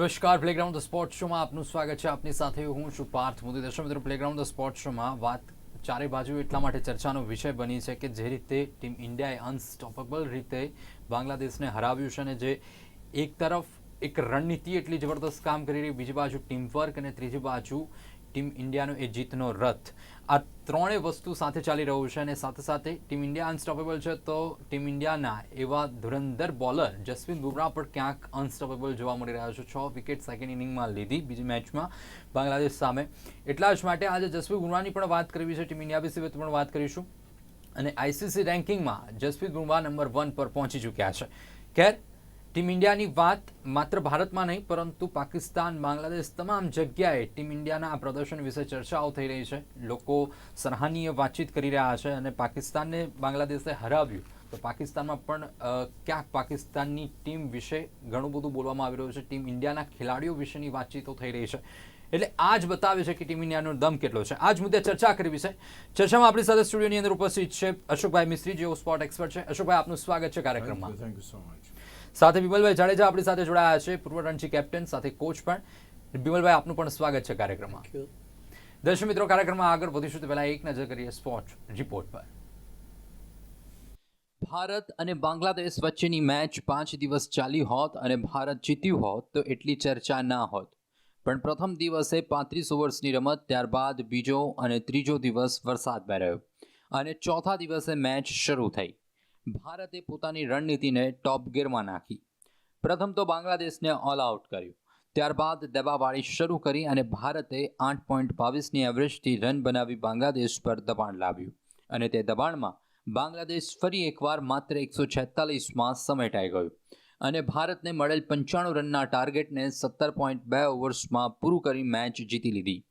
નમસ્કાર. Playground the sport શોમાં આપનું સ્વાગત છે. આપની સાથે હું છું પાર્થ મોદી દર્શક મિત્રો પ્લેગ્રાઉન્ડ ધ સ્પોર્ટ શોમાં વાત ચારે બાજુ એટલા માટે ચર્ચાનો વિષય બની છે કે જે રીતે ટીમ ઇન્ડિયાએ અનસ્ટોપેબલ રીતે બાંગ્લાદેશને હરાવ્યું છે અને જે એક તરફ એક રણનીતિ એટલી જબરદસ્ત કામ કરી રહી, બીજી બાજુ ટીમ વર્ક અને ત્રીજી બાજુ ટીમ ઇન્ડિયાનો એ જીતનો રથ. આ ત્રણેય વસ્તુ સાથે ચાલી રહ્યું છે અને સાથે સાથે ટીમ ઇન્ડિયા અનસ્ટોપેબલ છે તો ટીમ ઇન્ડિયાના એવા ધુરંધર બોલર જસપ્રીત બુમરાહ પણ ક્યાંક અનસ્ટોપેબલ જોવા મળી રહ્યા છે. છ વિકેટ સેકન્ડ ઇનિંગમાં લીધી બીજી મેચમાં બાંગ્લાદેશ સામે. એટલા જ માટે આજે જસપ્રીત બુમરાહની પણ વાત કરવી છે. ટીમ ઇન્ડિયા વિશે પણ વાત કરીશું. અને આઈસીસી રેન્કિંગમાં જસપ્રીત બુમરાહ નંબર વન પર પહોંચી ચૂક્યા છે. ખેર ટીમ ઇન્ડિયાની વાત માત્ર ભારતમાં નહીં, પરંતુ પાકિસ્તાન, બાંગ્લાદેશ તમામ જગ્યાએ ટીમ ઇન્ડિયાના આ પ્રદર્શન વિશે ચર્ચાઓ થઈ રહી છે. લોકો સરાહનીય વાતચીત કરી રહ્યા છે અને પાકિસ્તાનને બાંગ્લાદેશે હરાવ્યું. તો પાકિસ્તાનમાં પણ ક્યાંક પાકિસ્તાનની ટીમ વિશે ઘણું બધું બોલવામાં આવી રહ્યું છે. ટીમ ઇન્ડિયાના ખેલાડીઓ વિશેની વાતચીતો થઈ રહી છે. એટલે આ જ બતાવે છે કે ટીમ ઇન્ડિયાનો દમ કેટલો છે. આ જ મુદ્દે ચર્ચા કરવી છે. ચર્ચામાં આપણી સાથે સ્ટુડિયોની અંદર ઉપસ્થિત છે અશોકભાઈ મિસ્ત્રી, જેઓ સ્પોર્ટ એક્સપર્ટ છે. અશોકભાઈ, આપનું સ્વાગત છે કાર્યક્રમમાં. થેન્ક યુ સો મચ સાથે વિમલભાઈ જાડેજા આપણી સાથે જોડાયા છે. પૂર્વ રણજી કેપ્ટન સાથે કોચ પણ. વિમલભાઈ આપનું પણ સ્વાગત છે કાર્યક્રમમાં. દર્શક મિત્રો કાર્યક્રમમાં આગળ વધીશું તો પહેલા એક નજર કરીએ સ્પોર્ટ રિપોર્ટ પર. ભારત અને બાંગ્લાદેશ વચ્ચેની મેચ પાંચ દિવસ ચાલી હોત અને ભારત જીત્યું હોત તો એટલી ચર્ચા ના હોત. પણ પ્રથમ દિવસે પાંત્રીસ ઓવર્સની રમત ત્યારબાદ બીજો અને ત્રીજો દિવસ વરસાદમાં રહ્યો અને ચોથા દિવસે મેચ શરૂ થઈ. ભારતે પોતાની રણનીતિને ટોપ ગિયરમાં નાખી. પ્રથમ તો બાંગ્લાદેશને ઓલ આઉટ કર્યું. ત્યારબાદ દબાવાળી શરૂ કરી અને ભારતે આઠ પોઈન્ટ બાવીસની એવરેજથી રન બનાવી બાંગ્લાદેશ પર દબાણ લાવ્યું. અને તે દબાણમાં બાંગ્લાદેશ ફરી એકવાર માત્ર એકસો છેતાલીસમાં સમેટાઈ ગયું. અને ભારતને મળેલ પંચાણું રનના ટાર્ગેટને સત્તર પોઈન્ટ બે ઓવર્સમાં પૂરું કરી મેચ જીતી લીધી.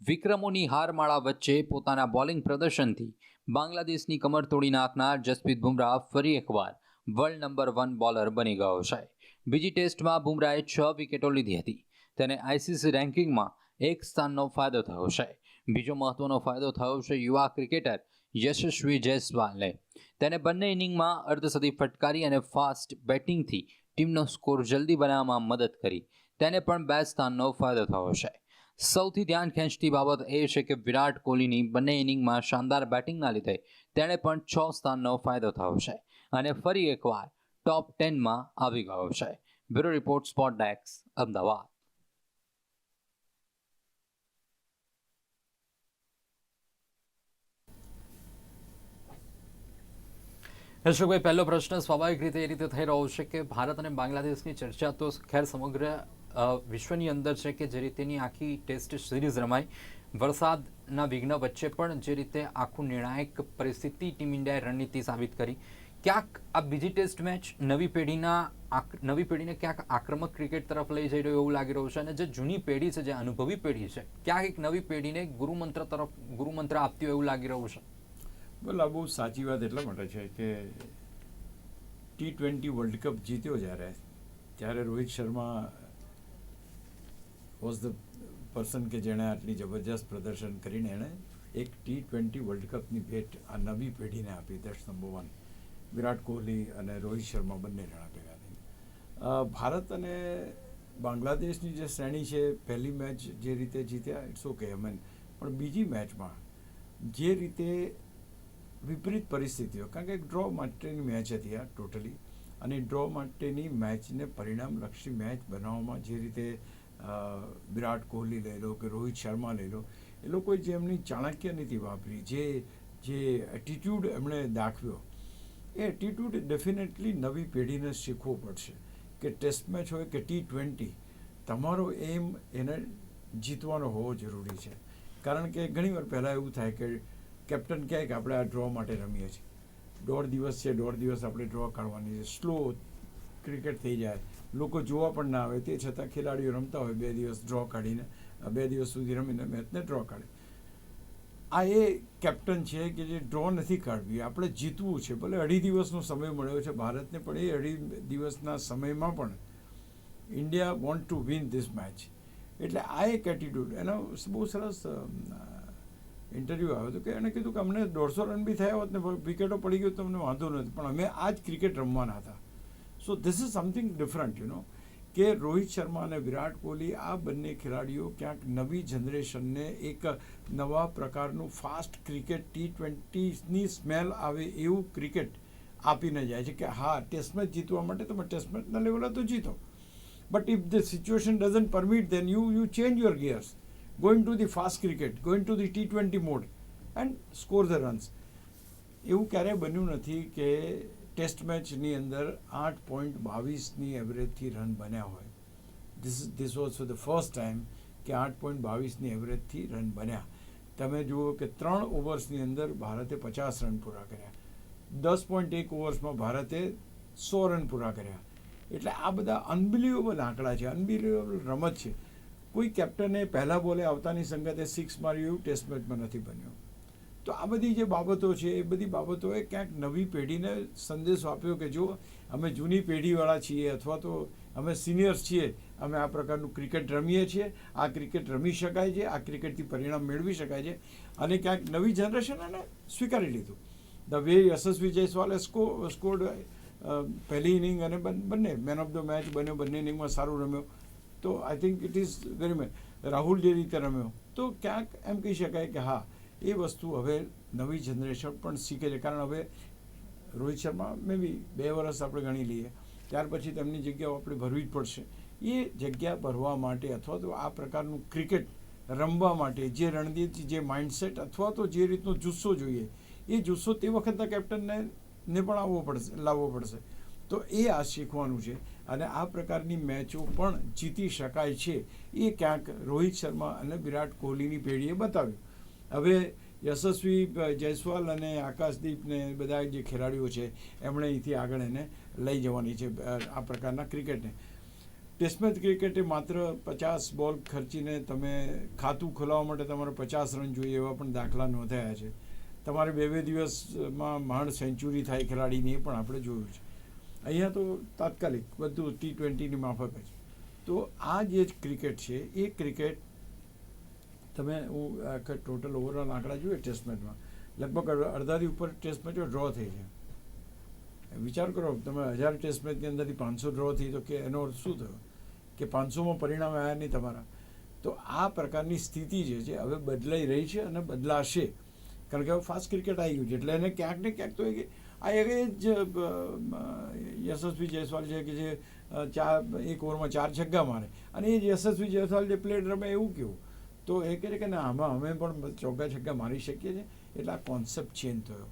વિક્રમોની હારમાળા વચ્ચે પોતાના બોલિંગ પ્રદર્શનથી બાંગ્લાદેશની કમર તોડી નાખનાર જસપ્રીત બુમરાહ ફરી એકવાર વર્લ્ડ નંબર વન બોલર બની ગયો છે. બીજી ટેસ્ટમાં બુમરાહે છ વિકેટો લીધી હતી. તેને આઈસીસી રેન્કિંગમાં એક સ્થાનનો ફાયદો થયો છે. બીજો મહત્વનો ફાયદો થયો છે યુવા ક્રિકેટર યશસ્વી જયસ્વાલને. તેને બંને ઇનિંગમાં અર્ધસદી ફટકારી અને ફાસ્ટ બેટિંગથી ટીમનો સ્કોર જલ્દી બનાવવામાં મદદ કરી. તેને પણ બે સ્થાનનો ફાયદો થયો છે. સૌથી ધ્યાન ખેંચતી બાબત એ છે કે વિરાટ કોહલીની બંને ઇનિંગમાં શાનદાર બેટિંગના લીધે તેણે પણ છ સ્થાનનો ફાયદો થયો છે અને ફરી એકવાર ટોપ ટેનમાં આવી ગયો છે. બ્યુરો રિપોર્ટ સ્પોટ ડેક્સ અમદાવાદ. અશોકભાઈ પહેલો પ્રશ્ન સ્વાભાવિક રીતે એ રીતે થઈ રહ્યો છે કે ભારત અને બાંગ્લાદેશની ચર્ચા તો ખેર સમગ્ર વિશ્વની અંદર છે કે જે રીતેની આખી ટેસ્ટ સિરીઝ રમાઈ. વરસાદના વિઘ્ન વચ્ચે પણ જે રીતે આખું નિર્ણાયક પરિસ્થિતિ ટીમ ઇન્ડિયાએ રણનીતિ સાબિત કરી. ક્યાંક આ બીજી ટેસ્ટ મેચ નવી પેઢીના નવી પેઢીને ક્યાંક આક્રમક ક્રિકેટ તરફ લઈ જઈ રહ્યો એવું લાગી રહ્યું છે અને જે જૂની પેઢી છે, જે અનુભવી પેઢી છે, ક્યાંક એક નવી પેઢીને ગુરુમંત્ર તરફ, ગુરુમંત્ર આપતી હોય એવું લાગી રહ્યું છે? બોલ, આ બહુ સાચી વાત એટલા માટે છે કે ટી ટ્વેન્ટી વર્લ્ડ કપ જીત્યો જ્યારે, ત્યારે Rohit Sharma was the person કે જેણે આટલી જબરજસ્ત પ્રદર્શન કરીને એણે એક ટી ટ્વેન્ટી વર્લ્ડ કપની ભેટ આ નવી પેઢીને આપી that's number one Virat Kohli અને રોહિત શર્મા બંને જણા ભેગા થઈને. ભારત અને બાંગ્લાદેશની જે શ્રેણી છે, પહેલી મેચ જે રીતે જીત્યા ઇટ્સ ઓકે મેન પણ બીજી મેચમાં જે રીતે વિપરીત પરિસ્થિતિઓ, કારણ કે ડ્રો માટેની મેચ હતી આ ટોટલી અને ડ્રો માટેની મેચને પરિણામલક્ષી મેચ બનાવવામાં જે રીતે વિરાટ કોહલી લઈ લો કે રોહિત શર્મા લઈ લો, એ લોકોએ જે એમની ચાણક્ય નીતિ વાપરી, જે જે એટીટ્યૂડ એમણે દાખવ્યો, એ એટીટ્યૂડ ડેફિનેટલી નવી પેઢીને શીખવો પડશે કે ટેસ્ટ મેચ હોય કે ટી ટ્વેન્ટી તમારો એમ એને જીતવાનો હોવો જરૂરી છે. કારણ કે ઘણીવાર પહેલાં એવું થાય કે કેપ્ટન ક્યાંક આપણે આ ડ્રો માટે રમીએ છીએ. દોઢ દિવસ છે, દોઢ દિવસ આપણે ડ્રો કાઢવાની છે. સ્લો ક્રિકેટ થઈ જાય. લોકો જોવા પણ ના આવે. તે છતાં ખેલાડીઓ રમતા હોય બે દિવસ ડ્રો કાઢીને બે દિવસ સુધી રમીને મેચને ડ્રો કાઢે. આ એ કેપ્ટન છે કે જે ડ્રો નથી કાઢવી. આપણે જીતવું છે. ભલે અઢી દિવસનો સમય મળ્યો છે ભારતને, પણ એ અઢી દિવસના સમયમાં પણ India want to win this match એટલે આ એક એટીટ્યૂડ એનો બહુ સરસ ઇન્ટરવ્યૂ આવ્યો હતો કે એણે કીધું કે અમને દોઢસો રન બી થયા હોત ને વિકેટો પડી ગયો તો અમને વાંધો નથી પણ અમે આ જ ક્રિકેટ રમવાના હતા. So this is something different you know કે રોહિત શર્મા અને વિરાટ કોહલી આ બંને ખેલાડીઓ ક્યાંક નવી જનરેશનને એક નવા પ્રકારનું ફાસ્ટ ક્રિકેટ ટી ટ્વેન્ટીની સ્મેલ આવે એવું ક્રિકેટ આપીને જાય છે કે હા ટેસ્ટ મેચ જીતવા માટે તમે ટેસ્ટ મેચના લેવલે તો જીતો. But if the situation doesn't permit then you you change your gears going to the fast cricket going to the T twenty mode and score the runs એવું ક્યારેય બન્યું નથી કે ટેસ્ટ મેચની અંદર આઠ પોઈન્ટ બાવીસની એવરેજથી રન બન્યા હોય. This this was for the first time કે આઠ પોઈન્ટ બાવીસની એવરેજથી રન બન્યા. તમે જુઓ કે ત્રણ ઓવર્સની અંદર ભારતે પચાસ રન પૂરા કર્યા. દસ પોઈન્ટ એક ઓવર્સમાં ભારતે સો રન પૂરા કર્યા. એટલે આ બધા અનબિલિવેબલ આંકડા છે અનબિલિવેબલ રમત છે. કોઈ કેપ્ટને પહેલાં બોલે આવતાની સંગતે સિક્સ માર્યું, એવું ટેસ્ટ મેચમાં નથી બન્યું. તો આ બધી જે બાબતો છે, એ બધી બાબતોએ ક્યાંક નવી પેઢીને સંદેશો આપ્યો કે જો અમે જૂની પેઢીવાળા છીએ અથવા તો અમે સિનિયર્સ છીએ, અમે આ પ્રકારનું ક્રિકેટ રમીએ છીએ, આ ક્રિકેટ રમી શકાય છે, આ ક્રિકેટથી પરિણામ મેળવી શકાય છે અને ક્યાંક નવી જનરેશન એને સ્વીકારી લીધું. ધ વે યશસ્વી જયસ્વાલે સ્કો સ્કોર્ડ પહેલી ઇનિંગ અને બન- મેન ઓફ ધ મેચ બન્યો, બંને ઇનિંગમાં સારું રમ્યો. તો I think it is very man Rahul જે રીતે રમ્યો, તો ક્યાંક એમ કહી શકાય કે હા એ વસ્તુ હવે નવી જનરેશન પણ શીખે છે. કારણ હવે રોહિત શર્મા મે બી બે વર્ષ આપણે ગણી લઈએ. ત્યાર પછી તેમની જગ્યાઓ આપણે ભરવી જ પડશે. એ જગ્યા ભરવા માટે અથવા તો આ પ્રકારનું ક્રિકેટ રમવા માટે જે રણનીતિ, જે માઇન્ડસેટ અથવા તો જે રીતનો જુસ્સો જોઈએ, એ જુસ્સો તે વખતના કેપ્ટનને ને પણ આવવો પડશે, લાવવો પડશે. તો એ આ શીખવાનું છે. અને આ પ્રકારની મેચો પણ જીતી શકાય છે. એ ક્યાંક રોહિત શર્મા અને વિરાટ કોહલીની પેઢીએ બતાવ્યું હવે યશસ્વી જયસ્વાલ અને આકાશદીપને બધા જે ખેલાડીઓ છે, એમણે અહીંથી આગળ એને લઈ જવાની છે આ પ્રકારના ક્રિકેટને. ટેસ્ટ મેચ ક્રિકેટે માત્ર પચાસ બોલ ખર્ચીને તમે ખાતું ખોલાવવા માટે તમારે પચાસ રન જોઈએ એવા પણ દાખલા નોંધાયા છે. તમારે બે બે દિવસમાં માંડ સેન્ચુરી થાય ખેલાડીની એ પણ આપણે જોયું છે. અહીંયા તો તાત્કાલિક બધું ટી ટ્વેન્ટીની માફક જ. તો આ જે ક્રિકેટ છે, એ ક્રિકેટ તમે હું ટોટલ ઓવરઓલ આંકડા જોઈએ ટેસ્ટ મેચમાં લગભગ અડધાથી ઉપર ટેસ્ટ મેચો ડ્રો થઈ છે વિચાર કરો, તમે હજાર ટેસ્ટ મેચની અંદરથી પાંચસો ડ્રો થઈ, તો કે એનો અર્થ શું થયો? કે પાંચસોમાં પરિણામ આવ્યા નહીં તમારા. તો આ પ્રકારની સ્થિતિ જે છે, હવે બદલાઈ રહી છે અને બદલાશે. કારણ કે હવે ફાસ્ટ ક્રિકેટ આવી ગયું છે, એટલે એને ક્યાંક ને ક્યાંક તો એ આ એક જ યશસ્વી જયસ્વાલ છે કે જે ચાર, એક ઓવરમાં ચાર છગ્ગા મારે. અને એ જ યશસ્વી જયસ્વાલ જે પ્લેટ રમે એવું કેવું? તો એ કહે કે ના, આમાં અમે પણ ચોગ્ગા છગ્ગા મારી શકીએ છીએ. એટલે આ કોન્સેપ્ટ ચેન્જ થયો.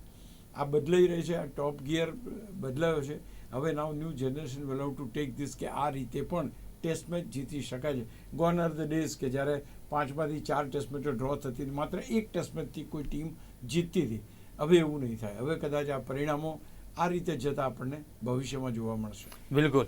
આ બદલાઈ રહી છે, આ ટોપ ગિયર બદલાયો છે. હવે now new generation will to take this કે આ રીતે પણ ટેસ્ટ મેચ જીતી શકાય છે. ગોન આર ધ ડેઝ કે જ્યારે પાંચમાંથી ચાર ટેસ્ટ મેચો ડ્રો થતી માત્ર એક ટેસ્ટ મેચથી કોઈ ટીમ જીતતી હતી. હવે એવું નહીં થાય. હવે કદાચ આ પરિણામો આ રીતે જતા આપણને ભવિષ્યમાં જોવા મળશે. બિલકુલ.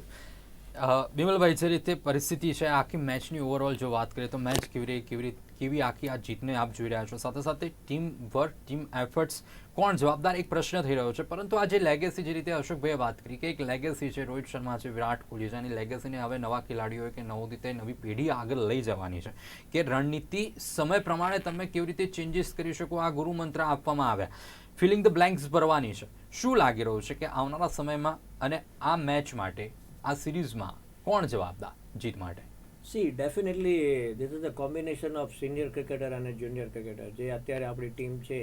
બિમલભાઈ, જે રીતે પરિસ્થિતિ છે, આખી મેચની ઓવરઓલ જો વાત કરીએ તો મેચ કેવી રીતે કેવી રીતે, કેવી આખી આ જીતને આપ જોઈ રહ્યા છો? સાથે સાથે ટીમ વર્ક ટીમ એફર્ટ્સ કોણ જવાબદાર? એક પ્રશ્ન થઈ રહ્યો છે. પરંતુ આ જે લેગેસી જે રીતે અશોકભાઈએ વાત કરી કે એક લેગેસી છે, રોહિત શર્મા છે, વિરાટ કોહલી છે, અને લેગેસીને હવે નવા ખેલાડીઓએ કે નવો રીતે નવી પેઢી આગળ લઈ જવાની છે કે રણનીતિ સમય પ્રમાણે તમે કેવી રીતે ચેન્જીસ કરી શકો? આ ગુરુ મંત્ર આપવામાં આવ્યા. ફિલિંગ ધ બ્લેન્ક્સ ભરવાની છે. શું લાગી રહ્યું છે કે આવનારા સમયમાં અને આ મેચ માટે આ સિરીઝમાં કોણ જવાબદાર જીત માટે? See definitely this is the combination of senior cricketer અને જુનિયર ક્રિકેટર જે અત્યારે આપણી ટીમ છે.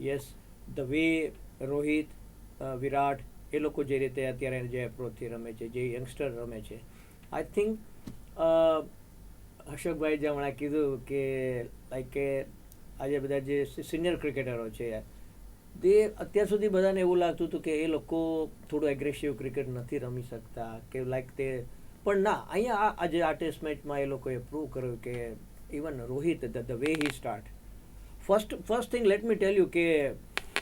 Yes the way Rohit Virat એ લોકો જે રીતે અત્યારે જે એપ્રોચથી રમે છે, જે યંગસ્ટર રમે છે. આઈ થિંક અશોકભાઈ જે હમણાં કીધું કે લાઈક કે આજે બધા જે સિનિયર ક્રિકેટરો છે તે અત્યાર સુધી બધાને એવું લાગતું હતું કે એ લોકો થોડું એગ્રેસિવ ક્રિકેટ નથી રમી શકતા, કે લાઈક તે, પણ ના, અહીંયા આજે આ ટેસ્ટ મેચમાં એ લોકોએ પ્રૂવ કર્યું કે even Rohit the way he start first first thing let me tell you કે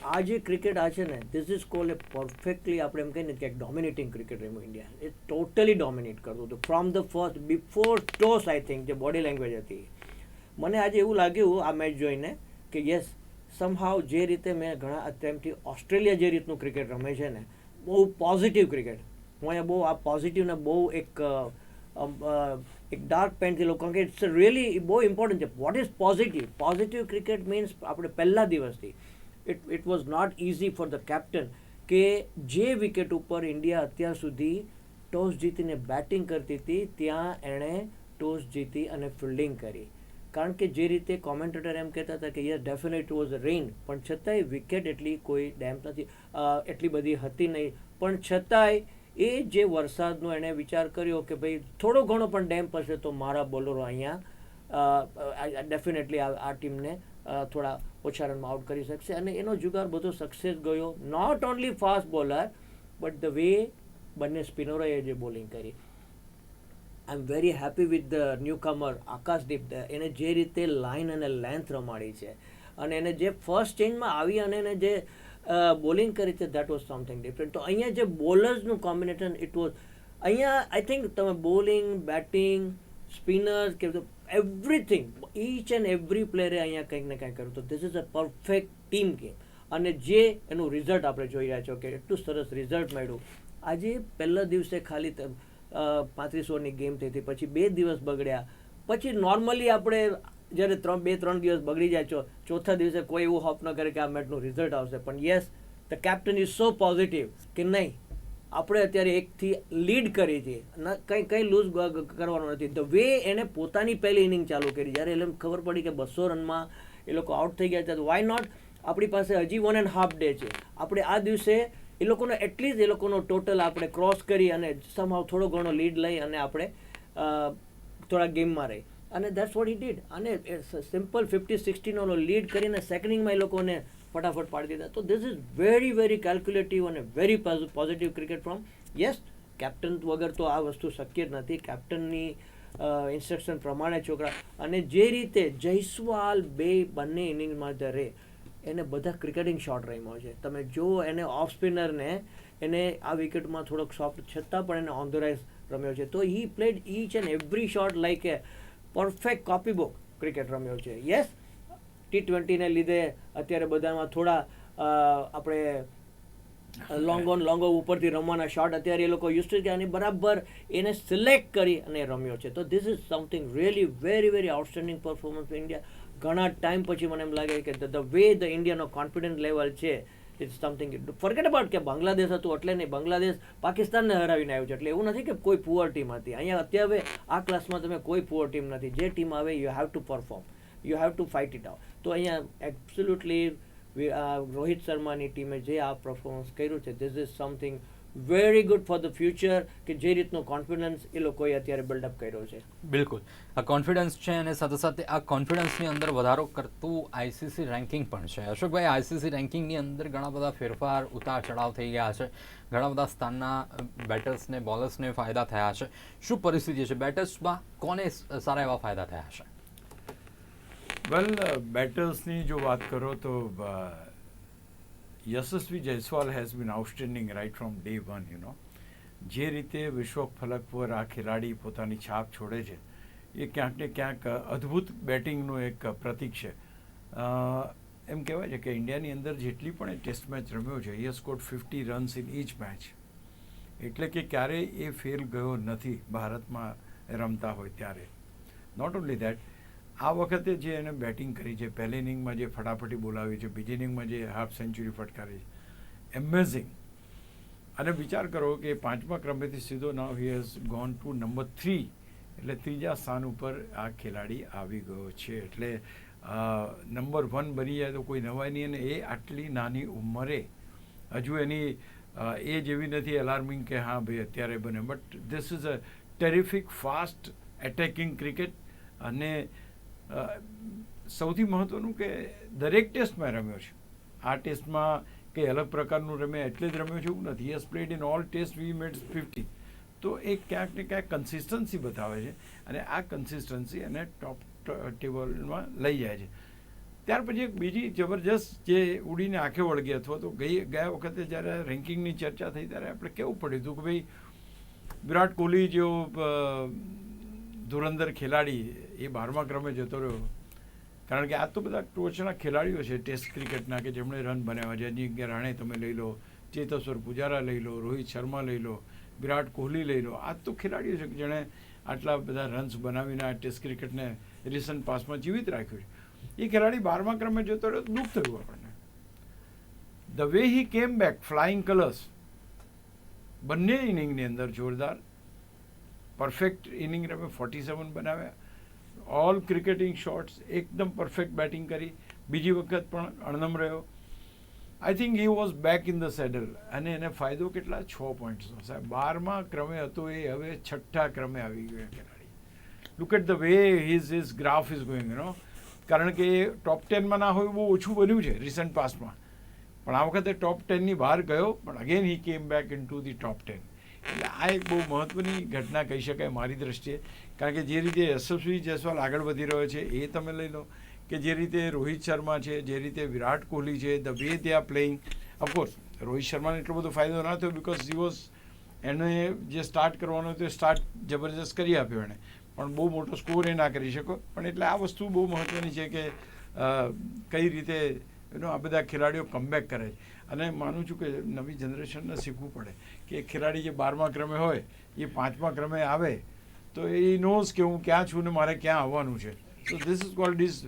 આ જે ક્રિકેટ આ છે ને this is call a perfectly આપણે એમ કહીએ ને કે ડોમિનેટિંગ ક્રિકેટ રમ્યું ઇન્ડિયા એ ટોટલી ડોમિનેટ કરતું હતું. From the first before toss I think જે બોડી લેંગ્વેજ હતી. મને આજે એવું લાગ્યું આ મેચ જોઈને કે યસ સમહાવ જે રીતે મેં ઘણા અત્યારથી ઓસ્ટ્રેલિયા જે રીતનું ક્રિકેટ રમે છે ને, બહુ પોઝિટિવ ક્રિકેટ હું અહીંયા બહુ, આ પોઝિટિવને બહુ એક એક ડાર્ક પેન્ટથી લોકો કે ઇટ્સ રિયલી બહુ ઇમ્પોર્ટન્ટ છે. What is positive positive cricket means આપણે પહેલા દિવસથી it it was not easy for the captain કે જે વિકેટ ઉપર ઇન્ડિયા અત્યાર સુધી ટોસ જીતીને બેટિંગ કરતી હતી, ત્યાં એણે ટોસ જીતી અને ફિલ્ડિંગ કરી. કારણ કે જે રીતે કોમેન્ટેટર એમ કહેતા હતા કે યસ ડેફિનેટ વોઝ રેઇન પણ છતાંય વિકેટ એટલી કોઈ ડેમ્પ નથી. એટલી બધી હતી નહીં. પણ છતાંય એ જે વરસાદનો એણે વિચાર કર્યો કે, ભાઈ, થોડો ઘણો પણ ડેમ્પ હશે તો મારા બોલરો અહીંયા ડેફિનેટલી આ ટીમને થોડા ઓછા રનમાં આઉટ કરી શકશે. અને એનો જુગાર બધો સક્સેસ ગયો. Not only fast bowler but the way બંને સ્પિનરોએ જે બોલિંગ કરી. I am very happy with the newcomer Akashdeep એને જે રીતે લાઇન અને લેન્થ રમાડી છે. અને એને જે ફર્સ્ટ ચેન્જમાં આવી અને એને જે બોલિંગ કરી છે દેટ વોઝ સમથિંગ ડિફરન્ટ તો અહીંયા જે બોલર્સનું કોમ્બિનેશન ઇટ વોઝ અહીંયા આઈ થિંક તમે બોલિંગ બેટિંગ સ્પિનર્સ કે એવરીથિંગ ઈચ એન્ડ એવરી પ્લેયરે અહીંયા કંઈક ને કંઈક કર્યું. તો this is a perfect team game અને જે એનું રિઝલ્ટ આપણે જોઈ રહ્યા છો કે એટલું સરસ રિઝલ્ટ મળ્યું. આજે પહેલા દિવસે ખાલી પાંત્રીસ ઓવરની ગેમ થઈ હતી. પછી બે દિવસ બગડ્યા. પછી નોર્મલી આપણે જ્યારે ત્રણ, બે, ત્રણ દિવસ બગડી જાય છો, ચોથા દિવસે કોઈ એવું હોપ ન કરે કે આ મેચનું રિઝલ્ટ આવશે. પણ yes the captain is so positive કે નહીં, આપણે અત્યારે એકથી લીડ કરી હતી કંઈ કંઈ લૂઝ કરવાનું નથી. ધ વે એણે પોતાની પહેલી ઇનિંગ ચાલુ કરી, જ્યારે એને ખબર પડી કે બસો રનમાં એ લોકો આઉટ થઈ ગયા છે, તો વાય નોટ આપણી પાસે હજી વન એન્ડ હાફ ડે છે. આપણે આ દિવસે એ લોકોનો એટલીસ્ટ એ લોકોનો ટોટલ આપણે ક્રોસ કરી અને સમહાવ થોડો ઘણો લીડ લઈ અને આપણે થોડા ગેમમાં રહી. અને દેટ્સ વોટ હી ડીડ અને સિમ્પલ ફિફ્ટી સિક્સટીનો લીડ કરીને સેકન્ડિંગમાં એ લોકોને ફટાફટ પાડી દીધા. તો this is very very calculative અને very positive cricket from yes captain વગર તો આ વસ્તુ શક્ય જ નથી. કેપ્ટનની ઇન્સ્ટ્રક્શન પ્રમાણે છોકરા. અને જે રીતે જયસ્વાલ બે બંને ઇનિંગમાં જે રહે એને બધા ક્રિકેટિંગ શોટ રમ્યો છે. તમે જો એને ઓફ સ્પિનરને એને આ વિકેટમાં થોડોક સોફ્ટ છતાં પણ એને ઓન ધ રાઇઝ રમ્યો છે. તો he played each and every shot like a perfect copy book cricket રમ્યો છે. યસ ટી ટ્વેન્ટીને લીધે અત્યારે બધામાં થોડા આપણે લોંગ ઓન લોંગ ઉપરથી રમવાના શોટ અત્યારે એ લોકો યુઝ કે અને બરાબર એને સિલેક્ટ કરી અને રમ્યો છે. તો this is something really very very outstanding performance India ઘણા ટાઈમ પછી મને એમ લાગે કે ધ વે ધ ઇન્ડિયાનો કોન્ફિડન્સ લેવલ છે ઇટ્સ સમથિંગ ફોરગેટ અબાઉટ કે બાંગ્લાદેશ હતું એટલે નહીં, બાંગ્લાદેશ પાકિસ્તાનને હરાવીને આવ્યું છે. એટલે એવું નથી કે કોઈ પુઅર ટીમ હતી. અહીંયા અત્યારે આ ક્લાસમાં તમે કોઈ પુઅર ટીમ નથી. જે ટીમ આવે you have to perform you have to fight it out તો અહીંયા એબ્સોલ્યુટલી રોહિત શર્માની ટીમે જે આ પરફોર્મન્સ કર્યું છે this is something very good for the future કે જે રીતનો કોન્ફિડન્સ એ લોકોએ અત્યારે બિલ્ડઅપ કર્યો છે. બિલકુલ. આ કોન્ફિડન્સ છે અને સાથે સાથે આ કોન્ફિડન્સની અંદર વધારો કરતું આઈસીસી રેન્કિંગ પણ છે. અશોકભાઈ આઈસીસી રેન્કિંગની અંદર ઘણા બધા ફેરફાર ઉતાર ચઢાવ થઈ ગયા છે. ઘણા બધા સ્થાનના બેટર્સને બોલર્સને ફાયદા થયા છે. શું પરિસ્થિતિ છે? બેટર્સમાં કોને સારા એવા ફાયદા થયા છે? વેલ બેટર્સની જો વાત કરો તો Yashasvi Jaiswal has been outstanding right from day one you know જે રીતે વિશ્વ ફલક પર આ ખેલાડી પોતાની છાપ છોડે છે, એ ક્યાંક ને ક્યાંક અદ્ભુત બેટિંગનું એક પ્રતીક છે. એમ કહેવાય છે કે ઇન્ડિયાની અંદર જેટલી પણ એ ટેસ્ટ મેચ રમ્યો છે એ scored fifty runs in each match એટલે કે ક્યારેય એ ફેલ ગયો નથી ભારતમાં રમતા હોય ત્યારે. નોટ ઓન્લી દેટ આ વખતે જે એને બેટિંગ કરી છે, પહેલી ઇનિંગમાં જે ફટાફટી બોલાવી છે, બીજી ઇનિંગમાં જે હાફ સેન્ચુરી ફટકારી છે એમેઝિંગ અને વિચાર કરો કે પાંચમા ક્રમેથી સીધો now he has gone to number three એટલે ત્રીજા સ્થાન ઉપર આ ખેલાડી આવી ગયો છે. એટલે નંબર વન બની જાય તો કોઈ નવાઈ નહીં અને એ આટલી નાની ઉંમરે હજુ એની એજ એવી નથી અલાર્મિંગ કે હા ભાઈ અત્યારે બને. But this is a terrific fast attacking cricket અને સૌથી મહત્ત્વનું કે દરેક ટેસ્ટમાં રમ્યો છે. આ ટેસ્ટમાં કે અલગ પ્રકારનું રમે એટલે જ રમ્યો છે, એવું નથી. Yes played in all test we made fifty તો એ ક્યાંક ને ક્યાંક કન્સિસ્ટન્સી બતાવે છે અને આ કન્સિસ્ટન્સી એને ટોપ ટેબલમાં લઈ જાય છે. ત્યાર પછી એક બીજી જબરજસ્ત જે ઉડીને આંખે વળગી અથવા તો ગઈ, ગયા વખતે જ્યારે રેન્કિંગની ચર્ચા થઈ ત્યારે આપણે કેવું પડ્યું હતું કે ભાઈ વિરાટ કોહલી જેવો ધુરંધર ખેલાડી એ બારમા ક્રમે જતો રહ્યો. કારણ કે આ તો બધા ટોચના ખેલાડીઓ છે, ટેસ્ટ ક્રિકેટના કે જેમણે રન બનાવ્યા છે. અજિંક્ય રાણે તમે લઈ લો, ચેતેશ્વર પુજારા લઈ લો, રોહિત શર્મા લઈ લો, વિરાટ કોહલી લઈ લો. આ તો ખેલાડીઓ છે કે જેણે આટલા બધા રન્સ બનાવીને આ ટેસ્ટ ક્રિકેટને રિસન્ટ પાસમાં જીવિત રાખ્યું છે. એ ખેલાડી બારમા ક્રમે જતો રહ્યો, દુઃખ થયું આપણને. The way he came back flying colours બંને ઇનિંગની અંદર જોરદાર. પરફેક્ટ ઇનિંગ રમે ફોર્ટી સેવન બનાવ્યા. ઓલ ક્રિકેટિંગ શોટ્સ એકદમ પરફેક્ટ બેટિંગ કરી. બીજી વખત પણ અણનમ રહ્યો. I think he was back in the saddle અને એને ફાયદો કેટલા? છ પોઈન્ટ્સનો સાહેબ, બારમાં ક્રમે હતો એ, હવે છઠ્ઠા ક્રમે આવી ગયો ખેલાડી. Look at the way his his graph is going નો કારણ કે એ ટોપ ટેનમાં ના હોય બહુ ઓછું બન્યું છે રિસન્ટ પાસ્ટમાં પણ આ વખતે ટોપ ટેનની બહાર ગયો, પણ again he came back into the top ten એટલે આ એક બહુ મહત્ત્વની ઘટના કહી શકાય મારી દ્રષ્ટિએ. કારણ કે જે રીતે યશસ્વી જયસ્વાલ આગળ વધી રહ્યો છે, એ તમે લઈ લો કે જે રીતે રોહિત શર્મા છે, જે રીતે વિરાટ કોહલી છે the way they are playing of course Rohit શર્માને એટલો બધો ફાયદો ના થયો બિકોઝ હી વોઝ એને જે સ્ટાર્ટ કરવાનો હતો એ સ્ટાર્ટ જબરજસ્ત કરી આપ્યો એણે. પણ બહુ મોટો સ્કોર એ ના કરી શકો. પણ એટલે આ વસ્તુ બહુ મહત્ત્વની છે કે કઈ રીતે એનો આ બધા ખેલાડીઓ કમબેક કરે. અને માનું છું કે નવી જનરેશનને શીખવું પડે કે ખેલાડી જે બારમા ક્રમે હોય, એ પાંચમા ક્રમે આવે, તો એ નોઝ કે હું ક્યાં છું ને મારે ક્યાં આવવાનું છે. તો this is called is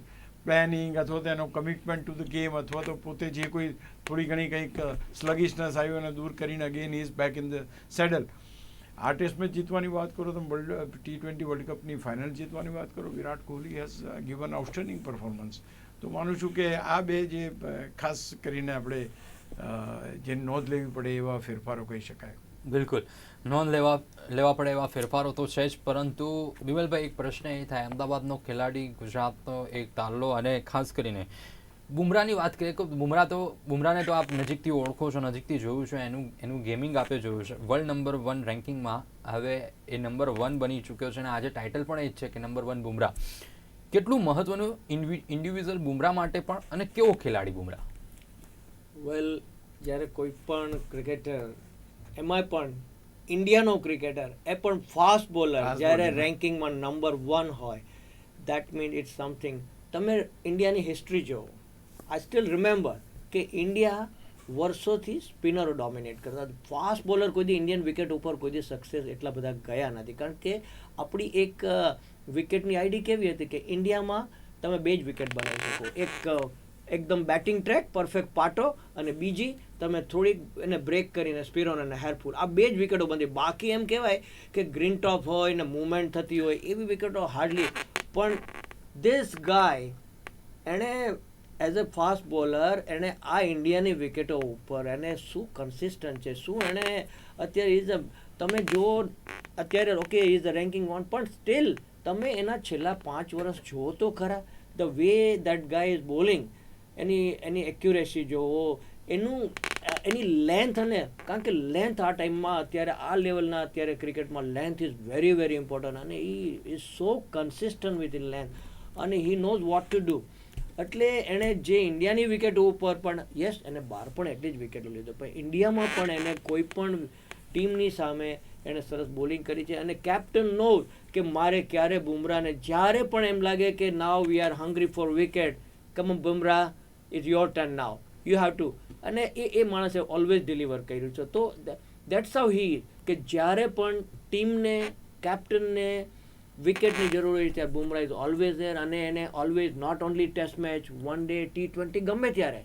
planning અથવા તો એનો કમિટમેન્ટ ટુ ધ ગેમ અથવા તો પોતે જે કોઈ થોડી ઘણી કંઈક સ્લગિશનેસ આવ્યું એને દૂર કરીને again is back in the saddle આ ટેસ્ટ મેચ જીતવાની વાત કરો તો વર્લ્ડ ટી ટ્વેન્ટી વર્લ્ડ કપની ફાઇનલ જીતવાની વાત કરો, Virat Kohli has given outstanding performance તો માનું છું કે આ બે જે ખાસ કરીને આપણે જેની નોંધ લેવી પડે એવા ફેરફારો કહી શકાય. બિલકુલ. નોંધ લેવા લેવા પડે એવા ફેરફારો તો છે જ, પરંતુ બિમલભાઈ એક પ્રશ્ન એ થાય, અમદાવાદનો ખેલાડી ગુજરાતનો એક તાલ્લો અને ખાસ કરીને બુમરાની વાત કરીએ તો બુમરા તો બુમરાને તો આપ નજીકથી ઓળખો છો, નજીકથી જોયું છે, એનું એનું ગેમિંગ આપે જોયું છે. વર્લ્ડ નંબર વન રેન્કિંગમાં હવે એ નંબર વન બની ચૂક્યો છે અને આજે ટાઇટલ પણ એ જ છે કે નંબર વન બુમરા કેટલું મહત્વનું ઇન્ડિવિજ્યુઅલ બુમરા માટે પણ અને કેવો ખેલાડી બુમરાહ? વેલ જ્યારે કોઈ પણ ક્રિકેટર એમાંય પણ ઇન્ડિયાનો ક્રિકેટર એ પણ ફાસ્ટ બોલર જ્યારે રેન્કિંગમાં નંબર વન હોય. દેટ મીન ઇટ્સ સમથિંગ તમે ઇન્ડિયાની હિસ્ટ્રી જુઓ આઈ સ્ટીલ રિમેમ્બર કે ઇન્ડિયા વર્ષોથી સ્પિનરો ડોમિનેટ કરતા ફાસ્ટ બોલર કોઈ ઇન્ડિયન વિકેટ ઉપર કોઈ સક્સેસ એટલા બધા ગયા નથી. કારણ કે આપણી એક વિકેટની આઈડી કેવી હતી કે ઇન્ડિયામાં તમે બે જ વિકેટ બનાવી શકો. એક એકદમ બેટિંગ ટ્રેક પરફેક્ટ પાટો અને બીજી તમે થોડીક એને બ્રેક કરીને સ્પિરોન અને હેરફૂલ આ બે જ વિકેટો બંધી. બાકી એમ કહેવાય કે ગ્રીન ટોપ હોય ને મૂવમેન્ટ થતી હોય, એવી વિકેટો હાર્ડલી પણ ધીસ ગાય એણે એઝ અ ફાસ્ટ બોલર એણે આ ઇન્ડિયાની વિકેટો ઉપર એને શું કન્સિસ્ટન્ટ છે, શું એણે અત્યારે ઇઝ અ તમે જો અત્યારે okay is a ranking one પણ સ્ટીલ તમે એના છેલ્લા પાંચ વર્ષ જુઓ તો ખરા. The way that guy is bowling એની એની એક્યુરેસી જોવો, એનું, એની લેન્થ અને, કારણ કે લેન્થ આ ટાઈમમાં અત્યારે આ લેવલના અત્યારે ક્રિકેટમાં length is very very important અને ઈ is so consistent with in length અને he knows what to do એટલે એણે જે ઇન્ડિયાની વિકેટ ઉપર પણ યસ એને બહાર પણ એટલી જ વિકેટો લીધો. પણ ઇન્ડિયામાં પણ એને કોઈ પણ ટીમની સામે એણે સરસ બોલિંગ કરી છે. અને કેપ્ટન નો કે મારે ક્યારે બુમરાને જ્યારે પણ એમ લાગે કે now we are hungry for wicket come Bumrah is your turn now you have to અને એ એ માણસે ઓલવેઝ ડિલિવર કર્યું છે. તો દેટ્સ હાઉ હી કે જ્યારે પણ ટીમને કેપ્ટનને વિકેટની જરૂર હોય ત્યારે બુમરાહ ઇઝ ઓલવેઝ ધેર અને એને always not only test match one day T twenty ગમે ત્યારે.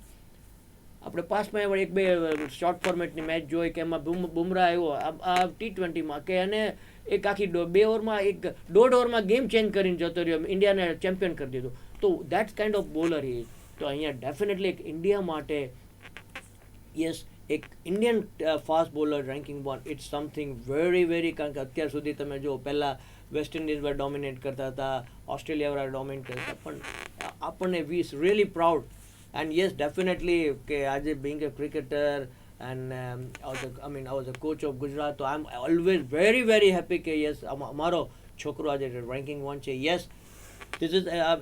આપણે પાસમાં એક બે શોર્ટ ફોર્મેટની મેચ જોઈ કે એમાં બુમ, બુમરાહ આવ્યો. આ- ટી ટ્વેન્ટીમાં કે એને એક આખી બે ઓવરમાં એક, દોઢ ઓવરમાં ગેમ ચેન્જ કરીને જતો રહ્યો. ઇન્ડિયાને ચેમ્પિયન કરી દીધું. તો that's kind of bowler is તો અહીંયા ડેફિનેટલી એક ઇન્ડિયા માટે યસ એક Indian fast bowler ranking one it's something very very કારણ કે અત્યાર સુધી તમે જો પહેલાં વેસ્ટ ઇન્ડિઝ વાળા ડોમિનેટ કરતા હતા ઓસ્ટ્રેલિયા વાળા ડોમિનેટ કરતા પણ આપણને we is really proud and yes definitely કે આજે being a cricketer and I mean I was a coach of Gujarat તો I am always very very happy કે યસ અમારો છોકરો આજે રેન્કિંગ વન છે. Yes this is uh, uh,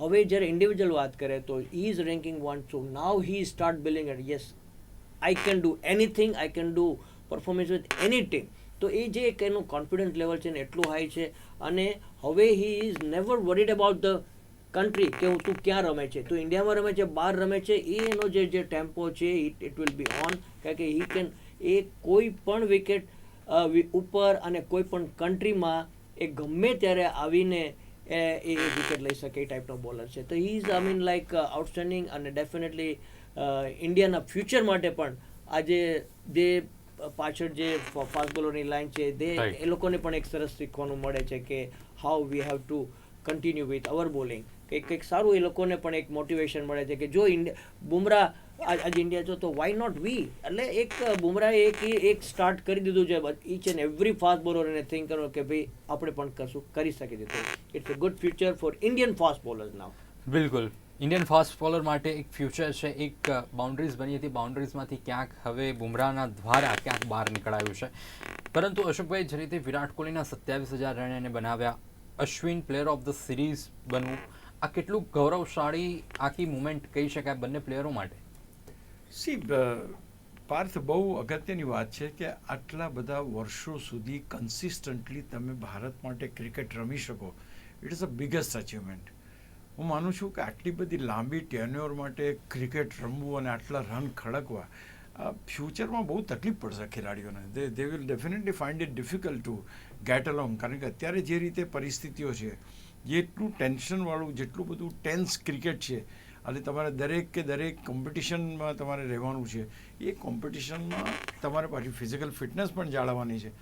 હવે જ્યારે ઇન્ડિવિજ્યુઅલ વાત કરે તો is is ranking one so now he start believing at yes I can do anything I can do performance with any team તો એ જે એક એનું કોન્ફિડન્સ લેવલ છે ને એટલું હાઈ છે. અને હવે he is never worried about the country કે હું તું ક્યાં રમે છે. તું ઇન્ડિયામાં રમે છે બહાર રમે છે એનો જે જે ટેમ્પો છે ઇટ વિલ બી ઓન કારણ કે હી કેન એ કોઈ પણ વિકેટ ઉપર અને કોઈ પણ કન્ટ્રીમાં એ ગમે ત્યારે આવીને એ એ વિકેટ લઈ શકે એ ટાઈપનો બોલર છે. તો he is I mean like outstanding અને ડેફિનેટલી ઇન્ડિયાના ફ્યુચર માટે પણ આજે જે પાછળ જે ફાસ્ટ બોલરની લાઈન છે તે એ લોકોને પણ એક સરસ શીખવાનું મળે છે કે how we have to continue with our bowling કંઈક કંઈક સારું એ લોકોને પણ એક મોટિવેશન મળે છે કે જો ઇન્ડિયા બુમરાહ આજ ઇન્ડિયા જો તો વાય નોટ વી એટલે એક બુમરાએ એક એક સ્ટાર્ટ કરી દીધું છે ઈચ એન્ડ એવરી ફાસ્ટ બોલરને થિંક કરો કે ભાઈ આપણે પણ કશું કરી શકીએ તો it's a good future for Indian fast bowlers now બિલકુલ. ઇન્ડિયન ફાસ્ટ બોલર માટે એક ફ્યુચર છે, એક બાઉન્ડ્રીઝ બની હતી. બાઉન્ડ્રીઝમાંથી ક્યાંક હવે બુમરાના દ્વારા ક્યાંક બહાર નીકળાયું છે. પરંતુ અશોકભાઈ, જે રીતે વિરાટ કોહલીના સત્યાવીસ હજાર રન એને બનાવ્યા, Ashwin player of the series બનવું, આ કેટલું ગૌરવશાળી આખી મુમેન્ટ કહી શકાય બંને પ્લેયરો માટે? સી પાર્થ બહુ અગત્યની વાત છે કે આટલા બધા વર્ષો સુધી કન્સિસ્ટન્ટલી તમે ભારત માટે ક્રિકેટ રમી શકો. It is a biggest achievement હું માનું છું કે આટલી બધી લાંબી ટેન્યોર માટે ક્રિકેટ રમવું અને આટલા રન ખડકવા ફ્યુચરમાં બહુ તકલીફ પડશે ખેલાડીઓને. They they will definitely find it difficult to get along કારણ કે અત્યારે જે રીતે પરિસ્થિતિઓ છે, જેટલું ટેન્શનવાળું જેટલું બધું ટેન્સ ક્રિકેટ છે અને તમારે દરેક કે દરેક કોમ્પિટિશનમાં તમારે રહેવાનું છે. એ કોમ્પિટિશનમાં તમારે પાછી ફિઝિકલ ફિટનેસ પણ જાળવવાની છે.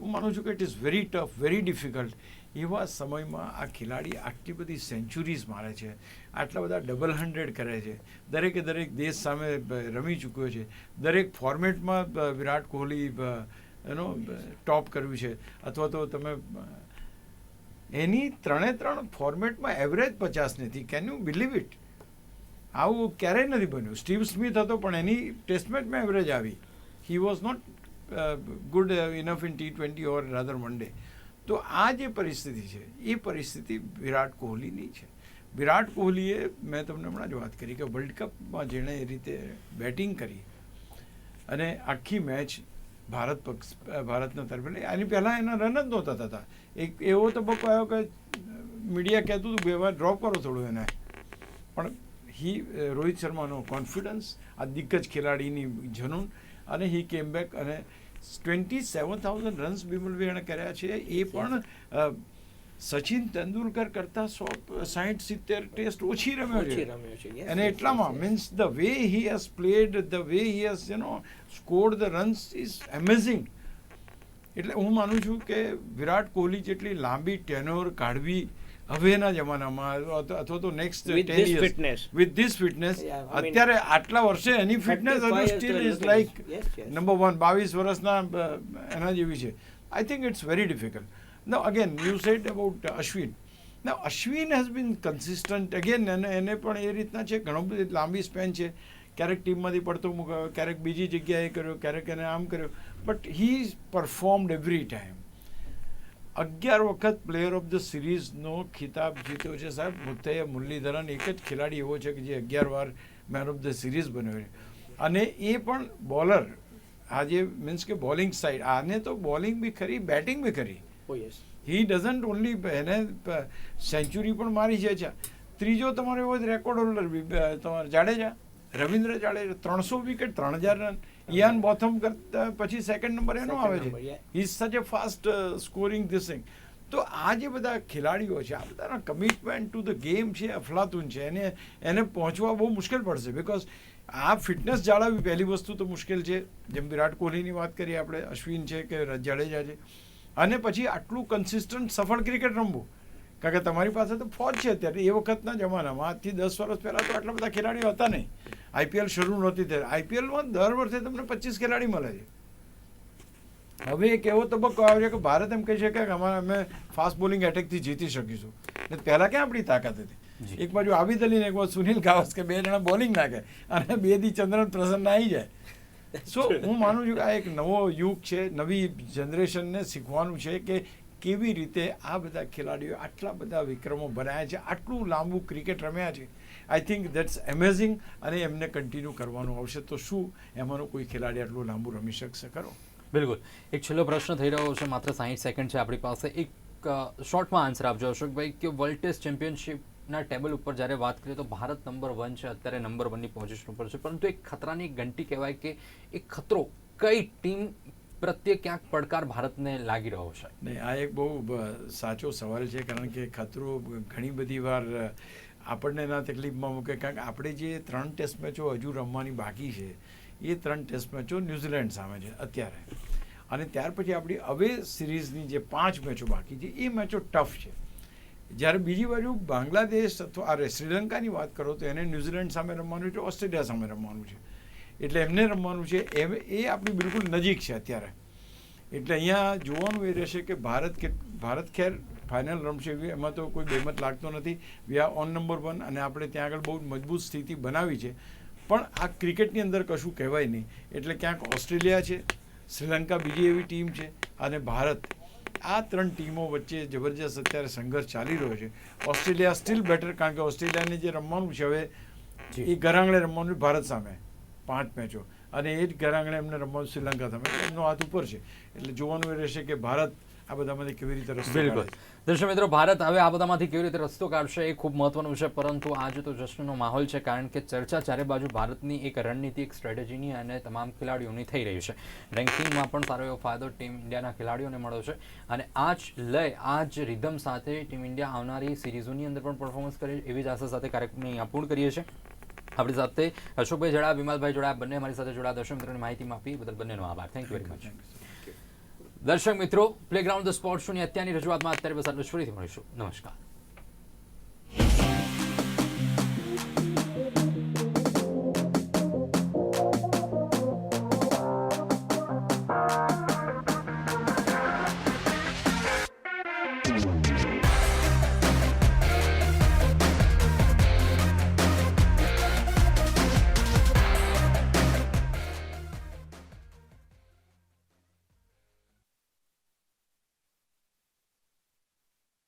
હું માનું છું કે it is very tough very difficult એવા સમયમાં આ ખેલાડી આટલી બધી સેન્ચુરીઝ મારે છે. આટલા બધા ડબલ હંડ્રેડ કરે છે. દરેકે દરેક દેશ સામે રમી ચૂક્યો છે. દરેક ફોર્મેટમાં વિરાટ કોહલી એનો ટોપ કર્યું છે. અથવા તો તમે એની ત્રણે ત્રણ ફોર્મેટમાં એવરેજ પચાસ નથી. કેન યુ બિલીવ ઇટ આવું ક્યારેય નથી બન્યું. સ્ટીવ સ્મિથ હતો, પણ એની ટેસ્ટ મેચમાં એવરેજ આવી. He was not good enough in T twenty or rather one day તો આ જે પરિસ્થિતિ છે, એ પરિસ્થિતિ વિરાટ કોહલીની છે. વિરાટ કોહલીએ, મેં તમને હમણાં જ વાત કરી કે વર્લ્ડ કપમાં જેણે એ રીતે બેટિંગ કરી અને આખી મેચ ભારત પક્ષ ભારતના તરફે આની પહેલાં એના રન જ નહોતા થતા. એક એવો તબક્કો આવ્યો કે મીડિયા કહેતું હતું બે વાર ડ્રોપ કરો થોડું એને. પણ હી રોહિત શર્માનો કોન્ફિડન્સ આ દિગ્ગજ ખેલાડીની જનૂન અને હી કેમ બેક અને twenty seven thousand runs Bimalbhai એણે કર્યા છે. એ પણ સચિન તેંડુલકર કરતાં સો સાહીઠ સિત્તેર ટેસ્ટ ઓછી રમ્યો છે. અને એટલામાં. Means the way he has played the way he has you know scored the runs is amazing એટલે હું માનું છું કે વિરાટ કોહલી જેટલી લાંબી ટેનોર કાઢવી હવેના જમાનામાં અથવા તો next fitness. With this fitness અત્યારે આટલા વર્ષે એની ફિટનેસ 35 હજુ still is like. Number one બાવીસ વર્ષના એના જેવી છે. I think it's very difficult Now again you set about Ashwin ના Ashwin has been consistent again એને અને એને પણ એ રીતના છે. ઘણો બધી લાંબી સ્પેન છે. ક્યારેક ટીમમાંથી પડતો મૂકાયો ક્યારેક બીજી જગ્યાએ કર્યો ક્યારેક એને આમ કર્યો. But he performed every time અગિયાર વખત પ્લેયર ઓફ ધ સિરીઝનો ખિતાબ જીત્યો છે સાહેબ. મુત્તૈયા મુરલીધરન એક જ ખેલાડી એવો છે કે જે અગિયાર વાર મેન ઓફ ધ સિરીઝ બન્યો છે. અને એ પણ બોલર આજે મીન્સ કે બોલિંગ સાઈડ આને તો બોલિંગ બી ખરી બેટિંગ બી ખરી. હી ડઝન્ટ ઓનલી એને સેન્ચુરી પણ મારી છે ત્રીજો તમારો એવો જ રેકોર્ડ હોલ્ડર બ- તમારે જાડેજા? રવિન્દ્ર જાડેજા ત્રણસો વિકેટ ત્રણ હજાર રન. ઇયાન બોથમ કરતા પછી સેકન્ડ નંબર એનો આવે છે. Is such a fast scoring this thing તો આ જે બધા ખેલાડીઓ છે આ બધાના કમિટમેન્ટ ટુ ધ ગેમ છે અફલાતુન છે એને એને પહોંચવા બહુ મુશ્કેલ પડશે બિકોઝ આ ફિટનેસ જાળવવી પહેલી વસ્તુ તો મુશ્કેલ છે. જેમ વિરાટ કોહલીની વાત કરીએ આપણે અશ્વિન છે કે જાડેજા છે. અને પછી આટલું કન્સિસ્ટન્ટ સફળ ક્રિકેટ રમવું. કારણ કે તમારી પાસે તો ફોજ છે અત્યારે. એ વખતના જમાનામાં આજથી દસ વર્ષ પહેલાં તો આટલા બધા ખેલાડીઓ હતા નહીં. આઈપીએલ શરૂ નહોતી ત્યારે આઈપીએલમાં દર વર્ષે તમને પચીસ ખેલાડી મળે છે. હવે એક એવો તબક્કો આવ્યો છે કે ભારત એમ કહી શકે કે અમારે અમે ફાસ્ટ બોલિંગ એટેકથી જીતી શકીશું. એટલે પહેલાં ક્યાં આપણી તાકાત હતી? એક બાજુ આબિદ અલી એક બાજુ સુનિલ ગાવસ્કર બે જણા બોલિંગ નાખે અને બે દી ચંદ્રન પ્રસન્ન આવી જાય. સો હું માનું છું કે આ એક નવો યુગ છે. નવી જનરેશનને શીખવાનું છે કે કેવી રીતે આ બધા ખેલાડીઓ આટલા બધા વિક્રમો બનાવ્યા છે, આટલું લાંબુ ક્રિકેટ રમ્યા છે? આઈ થિંક દેટ્સ એમેઝિંગ અને એમને કન્ટિન્યુ કરવાનું આવશે. તો શું એમાંનો કોઈ ખેલાડી આટલું લાંબુ રમી શકશે ખરો? બિલકુલ. એક છેલ્લો પ્રશ્ન થઈ રહ્યો છે, માત્ર સાહીઠ સેકન્ડ છે આપણી પાસે. એક શોર્ટમાં આન્સર આપજો અશોકભાઈ, કે વર્લ્ડ ટેસ્ટ ચેમ્પિયનશિપના ટેબલ ઉપર જ્યારે વાત કરીએ તો ભારત નંબર વન છે, અત્યારે નંબર વનની પોઝિશન ઉપર છે. પરંતુ એક ખતરાની ઘંટી કહેવાય કે એક ખતરો કઈ ટીમ પ્રત્યે ક્યાંક પડકાર ભારતને લાગી રહ્યો છે? નહીં, આ એક બહુ સાચો સવાલ છે, કારણ કે ખતરો ઘણી બધી વાર આપણને ના તકલીફમાં મૂકે. કારણ કે આપણે જે ત્રણ ટેસ્ટ મેચો હજુ રમવાની બાકી છે, એ ત્રણ ટેસ્ટ મેચો ન્યૂઝીલેન્ડ સામે છે, અત્યારે. અને ત્યાર પછી આપણી અવે સિરીઝની જે પાંચ મેચો બાકી છે, એ મેચો ટફ છે. જ્યારે બીજી બાજુ બાંગ્લાદેશ અથવા અરે શ્રીલંકાની વાત કરો તો એને ન્યૂઝીલેન્ડ સામે રમવાનું છે, ઓસ્ટ્રેલિયા સામે રમવાનું છે. એટલે એમને રમવાનું છે. એમ એ આપણી બિલકુલ નજીક છે અત્યારે. એટલે અહીંયા જોવાનું એ રહેશે કે ભારત કે ભારત ખેર ફાઇનલ રમશે એમાં તો કોઈ બેમત લાગતો નથી. We are on number one અને આપણે ત્યાં આગળ બહુ મજબૂત સ્થિતિ બનાવી છે. પણ આ ક્રિકેટની અંદર કશું કહેવાય નહીં. એટલે ક્યાંક ઓસ્ટ્રેલિયા છે શ્રીલંકા બીજી એવી ટીમ છે અને ભારત. આ ત્રણ ટીમો વચ્ચે જબરજસ્ત અત્યારે સંઘર્ષ ચાલી રહ્યો છે. ઓસ્ટ્રેલિયા સ્ટીલ બેટર કારણ કે ઓસ્ટ્રેલિયાને જે રમવાનું છે હવે એ ઘરાંગણે રમવાનું ભારત સામે. પાંચ મેચો. અને એ જ ઘરાંગણે એમને રમવાનું શ્રીલંકા સામે એટલે એમનો હાથ ઉપર છે. એટલે જોવાનું એ રહેશે કે ભારત આ બધામાંથી કેવી રીતે રસ્તો બિલકુલ. દર્શક મિત્રો ભારત હવે આ બધામાંથી કેવી રીતે રસ્તો કાઢશે એ ખૂબ મહત્વનું છે. પરંતુ આજે તો જશ્નનો માહોલ છે કારણ કે ચર્ચા ચારે બાજુ ભારતની એક રણનીતિ એક સ્ટ્રેટેજીની અને તમામ ખેલાડીઓની થઈ રહી છે. રેન્કિંગમાં પણ સારો એવો ફાયદો ટીમ ઇન્ડિયાના ખેલાડીઓને મળ્યો છે. અને આ જ લય આ જ રિધમ સાથે ટીમ ઇન્ડિયા આવનારી સિરીઝોની અંદર પણ પરફોર્મન્સ કરે એવી જ આશા સાથે કાર્યક્રમને અહીંયા પૂર્ણ કરીએ છીએ. આપણી સાથે અશોકભાઈ જોડા વિમલભાઈ જોડા બંને અમારી સાથે જોડા દર્શક મિત્રોની માહિતી આપી બદલ બંનેનો આભાર. થેન્ક યુ વેરી મચ દર્શક મિત્રો પ્લેગ્રાઉન્ડ ધ સ્પોર્ટ શોની અત્યારની રજૂઆતમાં અત્યારે બસ આટલું ફરીથી મળીશું. નમસ્કાર.